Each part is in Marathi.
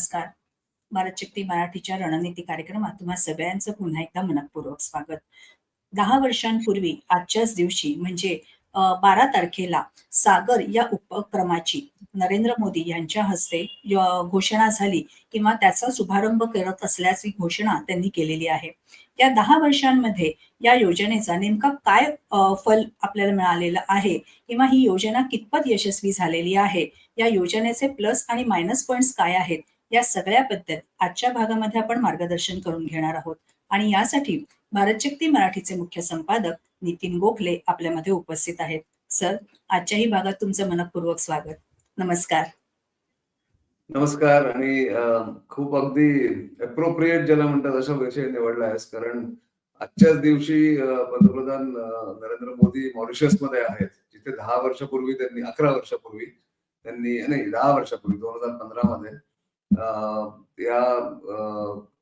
नमस्कार. भारत शक्ती मराठीच्या रणनीती कार्यक्रमात तुम्हा सगळ्यांचं पुन्हा एकदा मनपूर्वक स्वागत. दहा वर्षांपूर्वी आजच्याच दिवशी म्हणजे बारा तारखेला सागर या उपक्रमाची नरेंद्र मोदी यांच्या हस्ते घोषणा झाली किंवा त्याचा शुभारंभ करत असल्याची घोषणा त्यांनी केलेली आहे. या दहा वर्षांमध्ये या योजनेचा नेमका काय फल आपल्याला मिळालेलं आहे किंवा ही योजना कितपत यशस्वी झालेली आहे? या योजनेचे प्लस आणि मायनस पॉइंट्स काय आहेत? या सगळ्याबद्दल आजच्या भागामध्ये आपण मार्गदर्शन करून घेणार आहोत. आणि यासाठी भारतशक्ती मराठीचे मुख्य संपादक नितीन गोखले आपल्यामध्ये उपस्थित आहेत. सर आजच्याही भागात तुमचं मनपूर्वक स्वागत. नमस्कार. नमस्कार. आणि खूप अगदी अप्रोप्रिएट ज्याला म्हणतात असा विषय निवडला आहेस. कारण आजच्याच दिवशी पंतप्रधान नरेंद्र मोदी मॉरिशसमध्ये आहेत. जिथे दहा वर्षापूर्वी त्यांनी अकरा वर्षापूर्वी त्यांनी नाही दहा वर्षापूर्वी दोन हजार पंधरा मध्ये या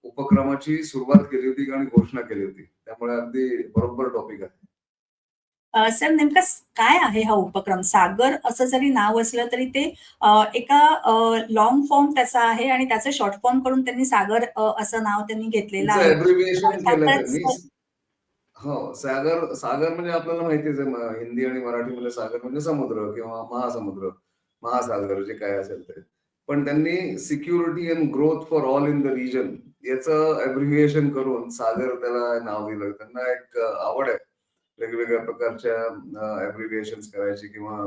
उपक्रमाची सुरुवात केली होती आणि घोषणा केली होती. त्यामुळे अगदी बरोबर टॉपिक आहे. सर नेमका काय आहे हा उपक्रम? सागर असं जरी नाव असलं तरी ते एका लॉंग फॉर्म त्याचा आहे आणि त्याचं शॉर्ट फॉर्म करून त्यांनी सागर असं नाव त्यांनी घेतलेलं आहे. हो सागर सागर म्हणजे आपल्याला माहितीच आहे हिंदी आणि मराठीमध्ये सागर म्हणजे समुद्र किंवा महासमुद्र महासागर जे काय असेल ते. पण त्यांनी security and growth for all in the region याचं एब्रिव्हिएशन करून सागर त्याला नाव दिलं. त्यांना एक आवड आहे वेगवेगळ्या प्रकारच्या एब्रिव्हिएशन करायची किंवा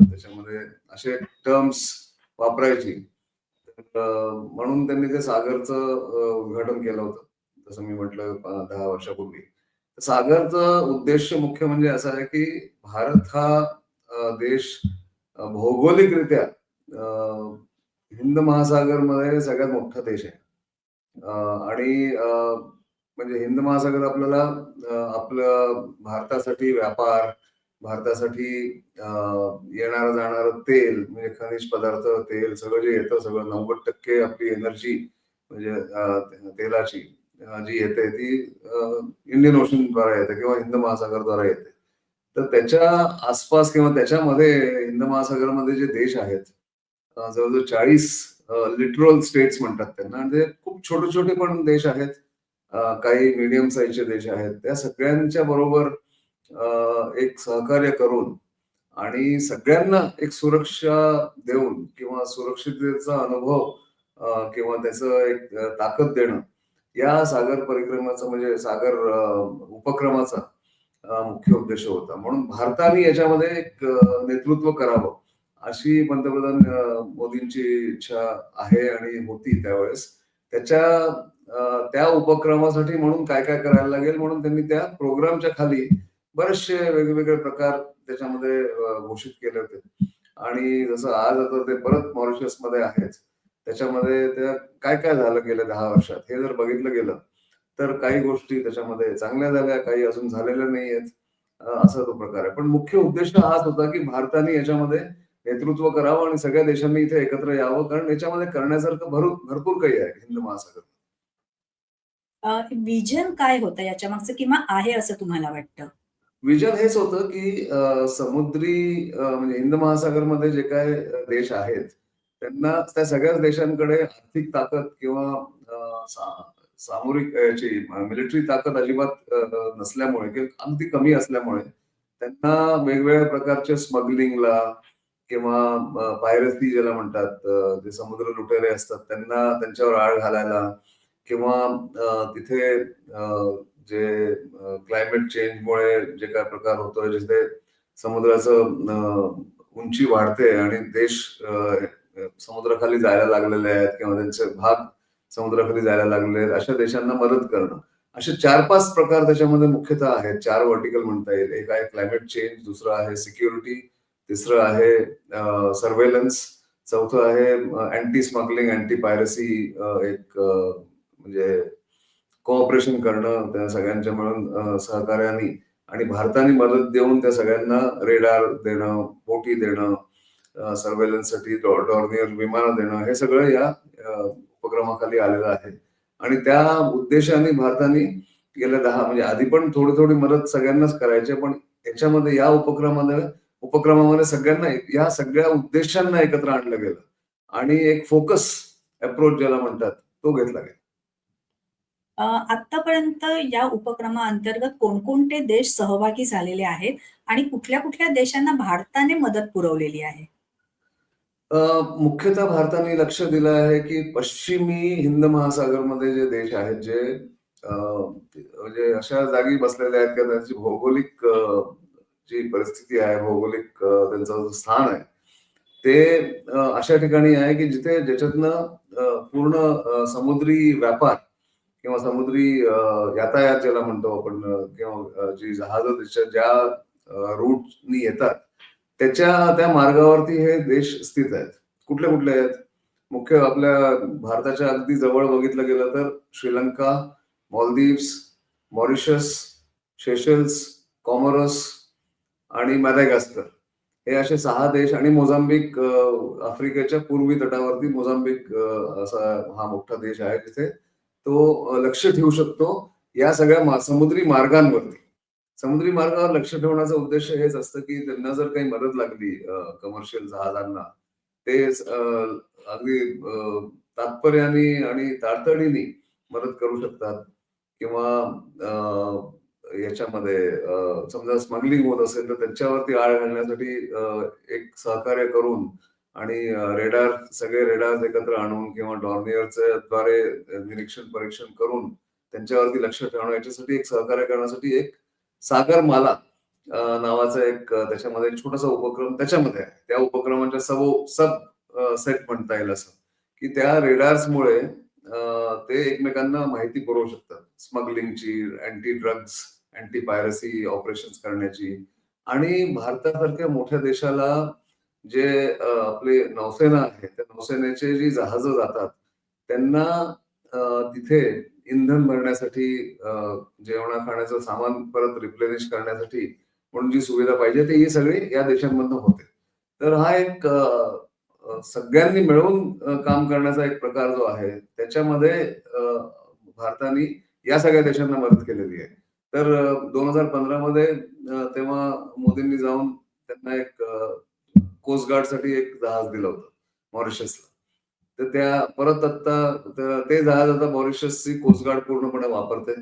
त्याच्यामध्ये असे टर्म्स वापरायची. म्हणून त्यांनी ते सागरचं उद्घाटन केलं होतं. जसं मी म्हटलं दहा वर्षापूर्वी. सागरचा उद्देश मुख्य म्हणजे असा आहे की भारत हा देश भौगोलिकरित्या हिंद महासागरमध्ये सगळ्यात मोठा देश आहे. आणि म्हणजे हिंद महासागर आपल्याला आपलं भारतासाठी व्यापार भारतासाठी येणार जाणार तेल म्हणजे खनिज पदार्थ तेल सगळं जे येतं सगळं नव्वद टक्के आपली एनर्जी म्हणजे तेलाची जी येते ती इंडियन ओशन द्वारा येते किंवा हिंद महासागरद्वारा येते. तर त्याच्या आसपास किंवा त्याच्यामध्ये हिंद महासागरमध्ये जे देश आहेत जवळजवळ चाळीस लिटरल स्टेट्स म्हणतात त्यांना. आणि ते खूप छोटे छोटे पण देश आहेत. काही मीडियम साईजचे देश आहेत. त्या सगळ्यांच्या बरोबर एक सहकार्य करून आणि सगळ्यांना एक सुरक्षा देऊन किंवा सुरक्षिततेचा अनुभव किंवा त्याचं एक ताकद देणं या सागर परिक्रमाचा म्हणजे सागर उपक्रमाचा मुख्य उद्देश होता. म्हणून भारताने याच्यामध्ये एक नेतृत्व करावं. अशी पंतप्रधान मोदींची इच्छा आहे आणि होती त्यावेळेस. त्याच्या त्या उपक्रमासाठी म्हणून काय काय करायला लागेल म्हणून त्यांनी त्या प्रोग्रामच्या खाली बरेचसे वेगवेगळे प्रकार त्याच्यामध्ये घोषित केले होते. आणि जसं आज आता ते परत मॉरिशसमध्ये आहेच. त्याच्यामध्ये त्या काय काय झालं गेल्या दहा वर्षात हे जर बघितलं गेलं तर काही गोष्टी त्याच्यामध्ये चांगल्या झाल्या काही अजून झालेल्या नाही आहेत असा तो प्रकार आहे. पण मुख्य उद्देश हाच होता की भारताने याच्यामध्ये नेतृत्व करावं आणि सगळ्या देशांनी इथे एकत्र यावं. कारण याच्यामध्ये करण्यासारखं भरू भरपूर काही आहे हिंद महासागर. विजन काय होतं याच्या मागचं किंवा आहे असं तुम्हाला वाटतं? विजन हेच होतं की समुद्री म्हणजे हिंद महासागरमध्ये जे काय देश आहेत त्यांना त्या सगळ्याच देशांकडे आर्थिक ताकद किंवा सामरिक याची मिलिटरी ताकद अजिबात नसल्यामुळे किंवा अगदी कमी असल्यामुळे त्यांना वेगवेगळ्या प्रकारच्या स्मगलिंगला किंवा पायरसी ज्याला म्हणतात जे समुद्र लुटेरे असतात त्यांना त्यांच्यावर आळ घालायला किंवा तिथे जे क्लायमेट चेंजमुळे जे काय प्रकार होतोय जिथे समुद्राचं उंची वाढते आणि देश समुद्राखाली जायला लागलेले आहेत किंवा त्यांचे भाग समुद्राखाली जायला लागले आहेत अशा देशांना मदत करणं. असे चार पाच प्रकार त्याच्यामध्ये मुख्यतः आहेत चार वर्टिकल म्हणता येईल. एक आहे क्लायमेट चेंज दुसरं आहे सिक्युरिटी तिसरं आहे सर्वेलन्स चौथं आहे अँटी स्मगलिंग अँटी पायरसी एक म्हणजे कोऑपरेशन करणं त्या सगळ्यांच्या मिळून सहकार्याने आणि भारताने मदत देऊन त्या सगळ्यांना रेडार देणं बोटी देणं सर्वेलन्ससाठी डॉर्नियर विमानं देणं हे सगळं या उपक्रमाखाली आलेलं आहे. आणि त्या उद्देशाने भारताने गेल्या दहा म्हणजे आधी पण थोडी थोडी मदत सगळ्यांनाच करायची पण याच्यामध्ये या उपक्रमामध्ये उपक्रमामध्ये सगळ्यांना या सगळ्या उद्देशांना एकत्र आणलं गेलं आणि एक फोकस अप्रोच ज्याला म्हणतात तो घेतला गेला अ, आत्तापर्यंत या उपक्रमाअंतर्गत कोणकोणते देश सहभागी झालेले आहेत आणि कुठल्या-कुठल्या देशांना भारताने मदत पुरवलेली आहे? मुख्यतः भारताने लक्ष दिलं आहे, की पश्चिमी हिंद महासागरमध्ये जे देश आहेत, जे म्हणजे अशा जागी बसलेले आहेत, की त्यांची भौगोलिक जी परिस्थिती आहे, भौगोलिक त्यांचं स्थान आहे, ते अशा ठिकाणी आहे, की जिथे ज्याच्यातनं पूर्ण समुद्री व्यापार किंवा समुद्री यातायात ज्याला म्हणतो आपण किंवा जी जहाज त्याच्या ज्या रूटनी येतात, त्याच्या त्या मार्गावरती हे देश स्थित आहेत. कुठले-कुठले आहेत? मुख्य आपल्या भारताच्या अगदी जवळ बघितलं गेलं तर Sri Lanka, Maldives, Mauritius, Seychelles Comoros आणि मॅडागास्कर हे असे सहा देश आणि मोझांबिक आफ्रिकेच्या पूर्वी तटावरती मोझांबिक असा हा मोठा देश आहे, तिथे. तो लक्ष ठेवू शकतो या सगळ्या समुद्री मार्गांवरती. समुद्री मार्गावर लक्ष ठेवण्याचा उद्देश हेच असतं, की त्यांना जर काही मदत लागली कमर्शियल जहाजांना, ते अगदी तात्पर्याने आणि तातडीने मदत करू शकतात. किंवा अ, याच्यामध्ये समजा स्मगलिंग होत असेल, तर त्यांच्यावरती आळ घालण्यासाठी एक सहकार्य करून आणि रेडार सगळे रेडार्स एकत्र आणून किंवा डॉर्नियरच्या द्वारे निरीक्षण परीक्षण करून त्यांच्यावरती लक्ष ठेवणं याच्यासाठी एक सहकार्य करण्यासाठी एक सागरमाला माला नावाचा एक त्याच्यामध्ये छोटासा उपक्रम त्याच्यामध्ये आहे. त्या उपक्रमाच्या सबो सब सेट म्हणता येईल असं, की त्या रेडार्समुळे ते एकमेकांना माहिती पुरवू शकतात. स्मगलिंगची, anti drugs, anti piracy operation करण्याची आणि भारतासारख्या मोठ्या देशाला जे आपले आपली नौसेना आहे, त्या नौसेनेचे जी जहाज जातात, त्यांना तिथे इंधन भरण्यासाठी जेवणा-खाण्याचं सामान परत रिप्लेनिश करण्यासाठी म्हणून जी सुविधा पाहिजे, ती ही सगळी या देशांमधनं होते. तर हा एक सगळ्यांनी मिळून काम करण्याचा एक प्रकार जो आहे, त्याच्यामध्ये भारताने या सगळ्या देशांना मदत केलेली आहे. तर दोन हजार पंधरा मध्ये तेव्हा मोदींनी जाऊन त्यांना एक कोस्ट गार्डसाठी एक जहाज दिलं होतं मॉरिशसला. तर त्या परत आता ते जहाज आता मॉरिशसची कोस्ट गार्ड पूर्णपणे वापरते.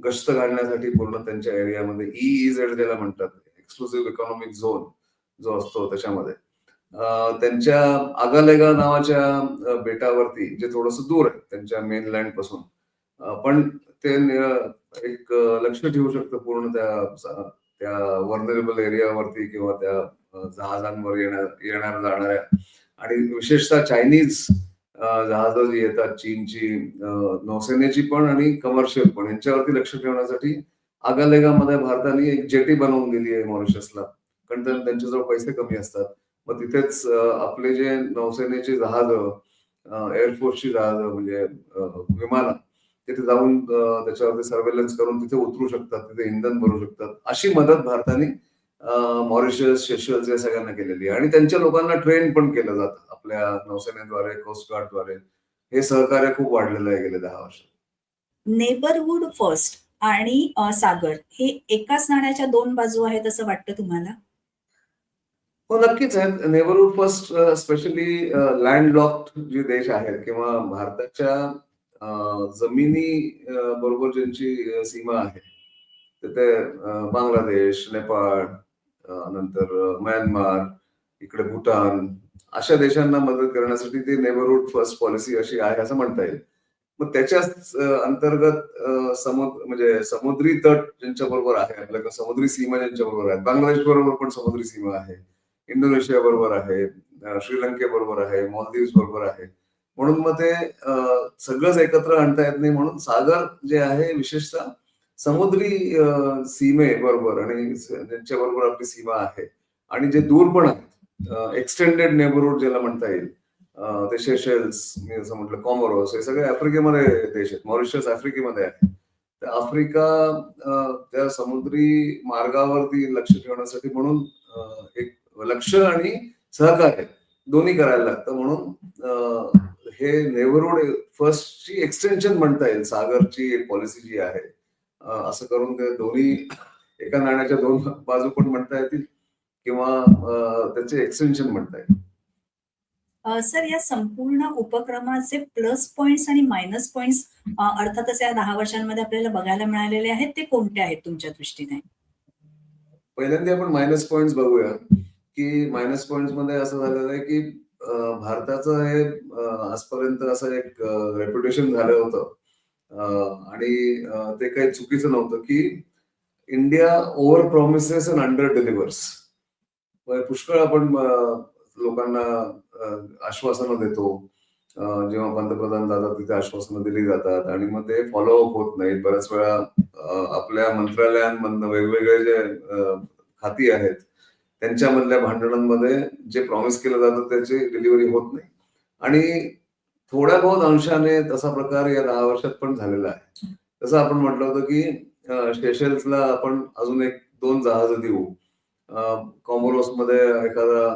गस्त घालण्यासाठी पूर्ण त्यांच्या एरियामध्ये ई झेड ज्याला म्हणतात, एक्सक्लुसिव्ह इकॉनॉमिक झोन जो असतो त्याच्यामध्ये. त्यांच्या आगालेगा नावाच्या बेटावरती जे थोडंसं दूर आहे त्यांच्या मेनलँडपासून. पण ते एक लक्ष ठेवू शकतं पूर्ण त्या त्या वर्नरेबल एरियावरती किंवा त्या जहाजांवर येण्या येणाऱ्या-जाणाऱ्या आणि विशेषतः चायनीज जहाज जहाजं जी येतात चीनची नौसेनेची पण आणि कमर्शियल पण यांच्यावरती लक्ष ठेवण्यासाठी आगालेगामध्ये भारताने एक जेटी बनवून दिली आहे मॉरिशसला. कारण त्यां त्यांच्याजवळ पैसे कमी असतात. मग तिथेच आपले जे नौसेनेची जहाज एअरफोर्सची जहाज म्हणजे विमानं तिथे जाऊन त्याच्यावरती सर्व्हेलन्स करून तिथे उतरू शकतात, तिथे इंधन भरू शकतात. अशी मदत भारताने मॉरिशस, सेशल्स या सगळ्यांना केलेली आहे आणि त्यांच्या लोकांना ट्रेन पण केलं जातं. आपल्या नौसेनेद्वारे, कोस्ट गार्डद्वारे. हे सहकार्य खूप वाढलेलं आहे गेल्या 10 वर्षात. नेबरहूड फर्स्ट आणि सागर हे एकाच नाण्याच्या 2 बाजू आहेत असं वाटतं तुम्हाला? हो, नक्कीच आहेत. Neighbourhood first specially uh, landlocked जे देश आहेत किंवा भारताच्या जमिनी बरोबर ज्यांची सीमा आहे. तर ते बांगलादेश, नेपाळ, नंतर म्यानमार, इकडे भूतान अशा देशांना मदत करण्यासाठी ती नेबरहूड फर्स्ट पॉलिसी अशी आहे असं म्हणता येईल. मग त्याच्याच अंतर्गत समुद्र म्हणजे समुद्री तट ज्यांच्या बरोबर आहे, आपल्याकडे समुद्री सीमा ज्यांच्या बरोबर आहे, बांगलादेश बरोबर पण समुद्री सीमा आहे. इंडोनेशिया बरोबर आहे, श्रीलंके बरोबर आहे, मालदीव्स बरोबर आहे. म्हणून मग ते सगळंच एकत्र आणता येत नाही म्हणून सागर जे आहे विशेषतः समुद्री सीमे बरोबर आणि ज्यांच्या बरोबर आपली सीमा आहे आणि जे दूर पण आहेत एक्सटेंडेड नेबरहूड ज्याला म्हणता येईल. ते शेशेल्स मी जसं म्हटलं कॉमोरोस हे सगळे आफ्रिकेमध्ये देश आहेत. मॉरिशस आफ्रिकेमध्ये आहे. तर आफ्रिका त्या समुद्री मार्गावरती लक्ष ठेवण्यासाठी म्हणून एक लक्ष आणि सहकार्य दोन्ही करायला लागतं म्हणून हे नेबरहूड फर्स्टची एक्सटेन्शन म्हणता येईल. सागरची एक पॉलिसी जी आहे. असं करून ते दोन्ही एका नाण्याच्या 2 बाजू पण म्हणता येतील किंवा त्याचे एक्सटेन्शन म्हणता येईल. सर या संपूर्ण उपक्रमाचे प्लस पॉइंट्स आणि मायनस पॉइंट्स अर्थातच या 10 वर्षांमध्ये आपल्याला बघायला मिळालेले आहेत, ते कोणते आहेत तुमच्या दृष्टीने? पहिल्यांदा आपण मायनस पॉइंट्स बघूया, की मायनस पॉइंट्समध्ये असं झालेलं आहे, की भारताचं हे आजपर्यंत असं एक रेप्युटेशन झालं होतं आणि ते काही चुकीचं नव्हतं, की India over promises and under delivers. पुष्कळ आपण लोकांना आश्वासनं देतो. जेव्हा पंतप्रधान जातात तिथे आश्वासनं दिली जातात आणि मग ते फॉलोअप होत नाहीत. बऱ्याच वेळा आपल्या मंत्रालयांमधनं वेगवेगळे जे खाती आहेत, त्यांच्यामधल्या भांडणांमध्ये जे प्रॉमिस केलं जातं त्याची डिलिव्हरी होत नाही. आणि थोड्या बहुत अंशाने तसा प्रकार या दहा वर्षात पण झालेला आहे. जसं आपण म्हटलं होतं, की स्टेशल्सला आपण अजून 1-2 जहाजं देऊ. अ, कॉमोरोसमध्ये एखादा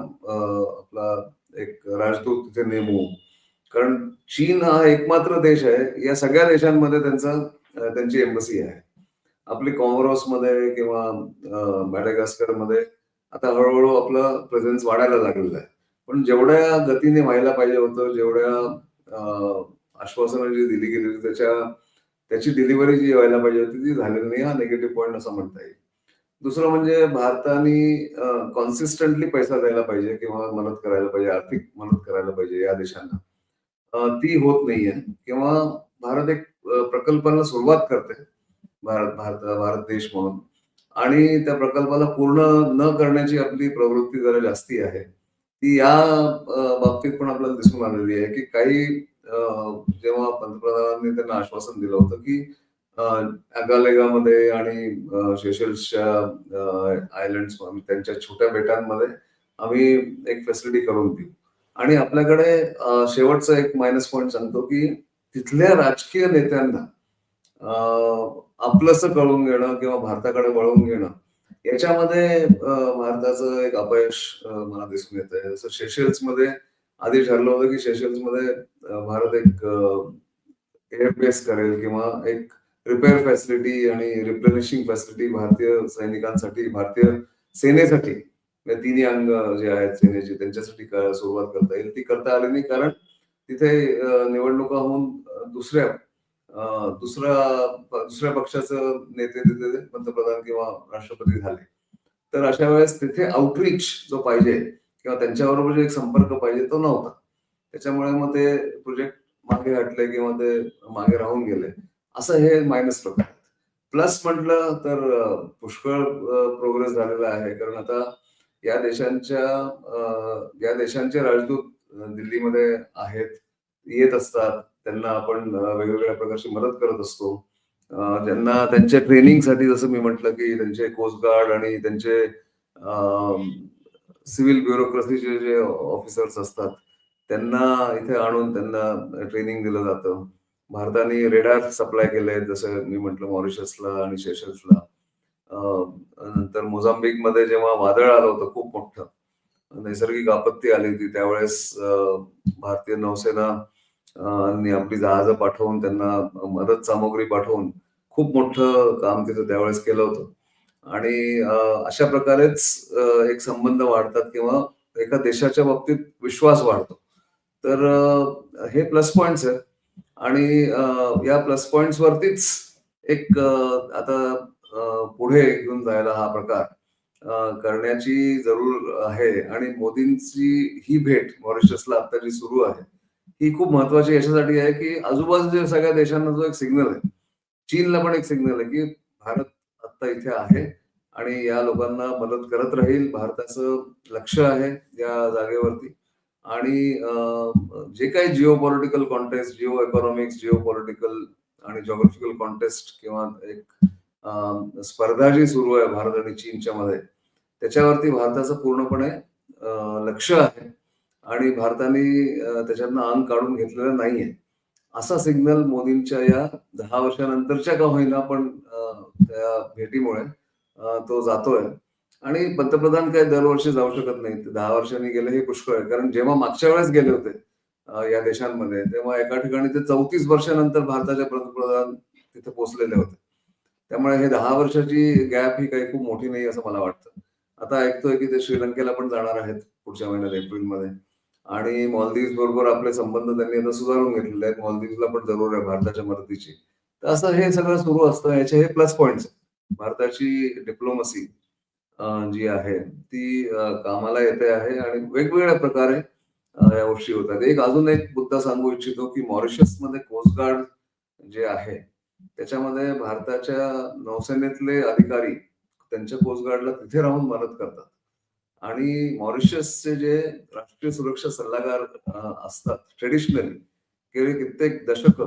आपला एक राजदूत तिथे नेमू. कारण चीन हा एकमात्र देश आहे, या सगळ्या देशांमध्ये त्यांचा त्यांची एम्बसी आहे. आपली कॉमोरोसमध्ये किंवा अ, मॅडागास्करमध्ये आता हळूहळू आपलं प्रेझेन्स वाढायला लागलेलं आहे. पण जेवढ्या गतीने व्हायला पाहिजे होतं, जेवढ्या आश्वासनं जी दिली गेलेली त्याच्या त्याची डिलिव्हरी जी व्हायला पाहिजे होती ती झालेली नाही. हा निगेटिव्ह पॉईंट असं म्हणता येईल. दुसरं म्हणजे भारताने कॉन्सिस्टंटली पैसा द्यायला पाहिजे किंवा मदत करायला पाहिजे, आर्थिक मदत करायला पाहिजे या देशांना. ती होत नाहीये किंवा भारत एक अ, प्रकल्पाला सुरुवात करते भारत भारत भारत देश म्हणून आणि त्या प्रकल्पाला पूर्ण न करण्याची आपली प्रवृत्ती जरा जास्ती आहे. ती या बाबतीत पण आपल्याला दिसून आलेली आहे, की काही जेव्हा पंतप्रधानांनी त्यांना आश्वासन दिलं होतं, की अगालेगामध्ये आणि शेशल्सच्या आयलंड आयलंड्स त्यांच्या छोट्या बेटांमध्ये आम्ही एक फॅसिलिटी करून देऊ. आणि आपल्याकडे शेवटचा एक मायनस पॉईंट सांगतो, की तिथल्या राजकीय नेत्यांना अ, आपलंसं घेणं किंवा भारताकडे वळवून घेणं, याच्यामध्ये भारताचं एक अपयश मला दिसून येत आहे जसं सेशल्समध्ये आधी ठरलं होतं, की शेशेल्समध्ये भारत एक एअरबेस करेल किंवा एक रिपेअर फॅसिलिटी आणि रिप्लेनिशिंग फॅसिलिटी भारतीय सैनिकांसाठी, भारतीय सेनेसाठी तिन्ही अंग जे आहेत सेनेचे त्यांच्यासाठी सुरुवात करता येईल. ती करता आली नाही कारण तिथे निवडणुका होऊन दुसऱ्या दुसरा दुसऱ्या पक्षाचं नेते तिथे पंतप्रधान किंवा राष्ट्रपती झाले. तर अशा वेळेस तिथे आउटरीच जो पाहिजे किंवा त्यांच्याबरोबर जो एक संपर्क पाहिजे तो नव्हता. त्याच्यामुळे मग ते प्रोजेक्ट मागे हटले किंवा ते मागे राहून गेले. असं हे मायनस प्रकार प्लस म्हटलं तर पुष्कळ प्रोग्रेस झालेला आहे. कारण आता या देशांच्या या देशांचे राजदूत दिल्लीमध्ये आहेत, येत असतात. त्यांना आपण वेगवेगळ्या प्रकारची मदत करत असतो. ज्यांना त्यांच्या ट्रेनिंगसाठी जसं मी म्हटलं, की त्यांचे कोस्ट गार्ड आणि त्यांचे सिव्हिल ब्युरोक्रसीचे जे ऑफिसर्स असतात, त्यांना इथे आणून त्यांना ट्रेनिंग दिलं जातं. भारताने रेडार सप्लाय केले आहेत जसं मी म्हटलं मॉरिशसला आणि शेशल्सला नंतर नंतर मोझाम्बिकमध्ये जेव्हा वादळ आलं होतं खूप मोठं, नैसर्गिक आपत्ती आली होती त्यावेळेस भारतीय नौसेना आपली जहाजं पाठवून त्यांना मदत सामग्री पाठवून खूप मोठं काम तिथं त्यावेळेस केलं होतं. आणि अशा प्रकारेच एक संबंध वाढतात किंवा एका देशाच्या बाबतीत विश्वास वाढतो. तर हे प्लस पॉइंट्स आहेत आणि या प्लस पॉइंट्स वरतीच एक आता पुढे घेऊन जायला हा प्रकार करण्याची जरूर आहे आणि मोदींची ही भेट मॉरिशसला आता जी सुरू आहे, ही खूप महत्वाची याच्यासाठी आहे, की आजूबाजूच्या सगळ्या देशांना जो एक सिग्नल आहे. चीनला पण एक सिग्नल आहे, की भारत आत्ता इथे आहे आणि या लोकांना मदत करत राहील. भारताचं लक्ष आहे या जागेवरती आणि जे काही Jio political contest, Jio economics, Jio political आणि जिओग्राफिकल कॉन्टेस्ट किंवा एक स्पर्धा जी सुरू आहे भारत आणि चीनच्या मध्ये, त्याच्यावरती भारताचं पूर्णपणे लक्ष आहे आणि भारताने त्याच्यातनं अंग काढून घेतलेलं नाहीये. असा सिग्नल मोदींच्या या दहा वर्षानंतरच्या का होईना पण त्या भेटीमुळे तो जातोय आणि पंतप्रधान काही दरवर्षी जाऊ शकत नाही दहा वर्षांनी गेले हे पुष्कळ आहे. कारण जेव्हा मागच्या वेळेस गेले होते या देशांमध्ये, तेव्हा एका ठिकाणी ते 34 वर्षानंतर भारताचे पंतप्रधान तिथे पोहोचलेले होते. त्यामुळे हे दहा वर्षाची गॅप ही काही खूप मोठी नाही असं मला वाटतं. आता ऐकतोय, की ते श्रीलंकेला पण जाणार आहेत पुढच्या महिन्यात एप्रिलमध्ये आणि मॉलदीव्स बरोबर आपले संबंध त्यांनी आता सुधारून घेतलेले आहेत. मॉलदीव्सला पण जरूर आहे भारताच्या मदतीची. तर असं हे सगळं सुरू असतं. याचे हे प्लस पॉईंट भारताची डिप्लोमसी जी आहे ती कामाला येते आहे आणि वेगवेगळ्या प्रकारे या गोष्टी होतात एक अजून एक मुद्दा सांगू इच्छितो की मॉरिशसमध्ये कोस्ट गार्ड जे आहे त्याच्यामध्ये भारताच्या नौसेनेतले अधिकारी त्यांच्या कोस्ट गार्डला तिथे राहून मदत करतात. आणि मॉरिशसचे जे राष्ट्रीय सुरक्षा सल्लागार असतात ट्रेडिशनली गेले कित्येक दशक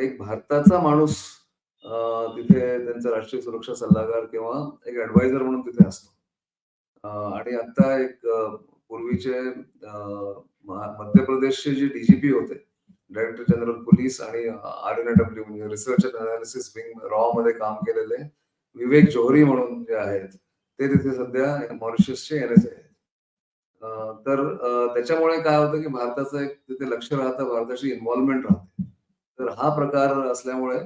एक भारताचा माणूस तिथे त्यांचा राष्ट्रीय सुरक्षा सल्लागार किंवा एक ऍडवायझर म्हणून तिथे असतो. आणि आता एक पूर्वीचे मध्य प्रदेशचे जे डीजीपी होते डायरेक्टर जनरल पोलीस आणि आर एन डब्ल्यू म्हणजे रिसर्च अँड अनालिसिस विंग रॉ मध्ये काम केलेले विवेक जोहरी म्हणून जे आहेत ते तिथे सध्या मॉरिशसचे एन एस आहेत. तर त्याच्यामुळे काय होतं की भारताचं एक तिथे लक्ष राहतं भारताची इन्व्हॉल्वमेंट राहते. तर हा प्रकार असल्यामुळे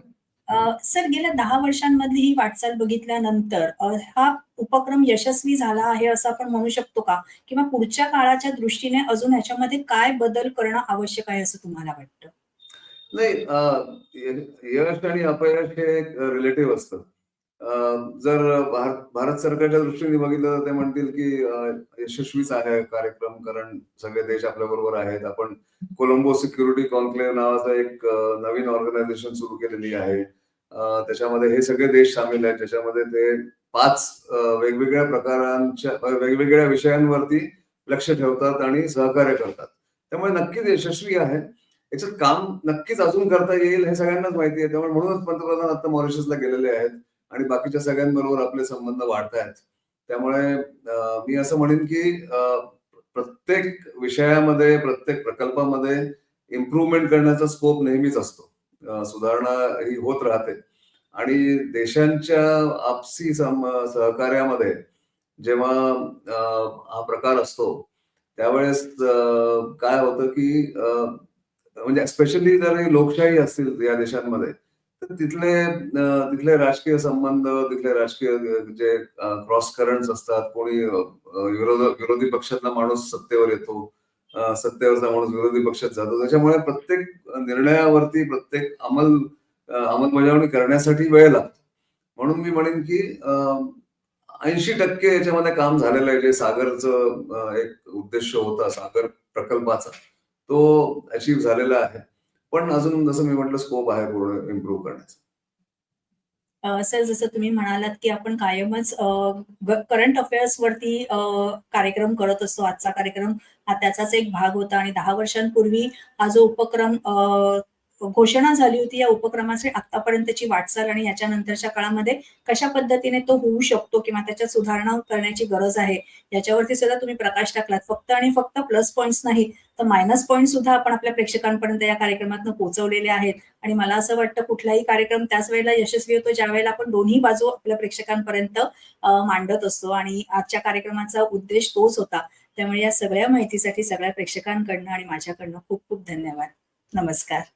सर गेल्या दहा वर्षांमधली ही वाटचाल बघितल्यानंतर हा उपक्रम यशस्वी झाला आहे असं आपण म्हणू शकतो का? किंवा पुढच्या काळाच्या दृष्टीने अजून ह्याच्यामध्ये काय बदल करणं आवश्यक आहे असं तुम्हाला वाटतं? नाही यश आणि अपयश हे एक रिलेटिव्ह असतं. जर भारत भारत सरकारच्या दृष्टीने बघितलं तर ते म्हणतील की यशस्वीच आहे कार्यक्रम कारण सगळे देश आपल्या बरोबर आहेत. आपण कोलंबो सिक्युरिटी कॉन्क्लेव्ह नावाचं एक नवीन ऑर्गनायझेशन सुरू केलेली आहे. त्याच्यामध्ये हे सगळे देश सामील आहेत. ज्याच्यामध्ये ते पाच वेगवेगळ्या प्रकारांच्या वेगवेगळ्या विषयांवरती लक्ष ठेवतात आणि सहकार्य करतात. त्यामुळे नक्कीच यशस्वी आहे. याच्यात काम नक्कीच अजून करता येईल हे सगळ्यांनाच माहिती आहे. त्यामुळे म्हणूनच पंतप्रधान आता मॉरिशसला गेलेले आहेत. आणि बाकीच्या सगळ्यांबरोबर आपले संबंध वाढत आहेत त्यामुळे मी असं म्हणेन की प्रत्येक विषयामध्ये प्रत्येक प्रकल्पामध्ये इम्प्रूव्हमेंट करण्याचा स्कोप नेहमीच असतो. सुधारणा ही होत राहते. आणि देशांच्या आपसी सहकार्यामध्ये जेव्हा हा प्रकार असतो त्यावेळेस काय होतं की म्हणजे स्पेशली जर लोकशाही असतील या देशांमध्ये तिथले तिथले राजकीय संबंध तिथले राजकीय जे क्रॉस करंट्स असतात कोणी विरोधी पक्षातला माणूस सत्तेवर येतो सत्तेवरचा माणूस विरोधी पक्षात जातो. त्याच्यामुळे प्रत्येक निर्णयावरती प्रत्येक अंमल अंमलबजावणी करण्यासाठी वेळ लागतो. म्हणून मी म्हणेन की ऐंशी टक्के याच्यामध्ये काम झालेलं आहे. जे सागरचं एक उद्देश होता सागर प्रकल्पाचा तो अचीव्ह झालेला आहे. पण अजून जसं मी म्हटलं स्कोप आहे पूर्ण इम्प्रूव्ह करण्याचा. सर जसं तुम्ही म्हणालात की आपण कायमच करंट अफेअर्स वरती कार्यक्रम करत असतो. आजचा कार्यक्रम हा त्याचाच एक भाग होता आणि दहा वर्षांपूर्वी हा जो उपक्रम अ, घोषणा झाली होती या उपक्रमाची आतापर्यंतची वाटचाल आणि याच्यानंतरच्या काळामध्ये कशा पद्धतीने तो होऊ शकतो किंवा त्याच्यात सुधारणा करण्याची गरज आहे याच्यावरती सुद्धा तुम्ही प्रकाश टाकलात. फक्त आणि फक्त प्लस पॉईंट्स नाही तर मायनस पॉईंट सुद्धा आपण आपल्या प्रेक्षकांपर्यंत या कार्यक्रमातून पोहोचवलेले आहेत. आणि मला असं वाटतं कुठलाही कार्यक्रम त्याच वेळेला यशस्वी होतो ज्या वेळेला आपण दोन्ही बाजू आपल्या प्रेक्षकांपर्यंत मांडत असतो. आणि आजच्या कार्यक्रमाचा उद्देश तोच होता. त्यामुळे या सगळ्या माहितीसाठी सगळ्या प्रेक्षकांकडनं आणि माझ्याकडनं खूप खूप धन्यवाद. नमस्कार.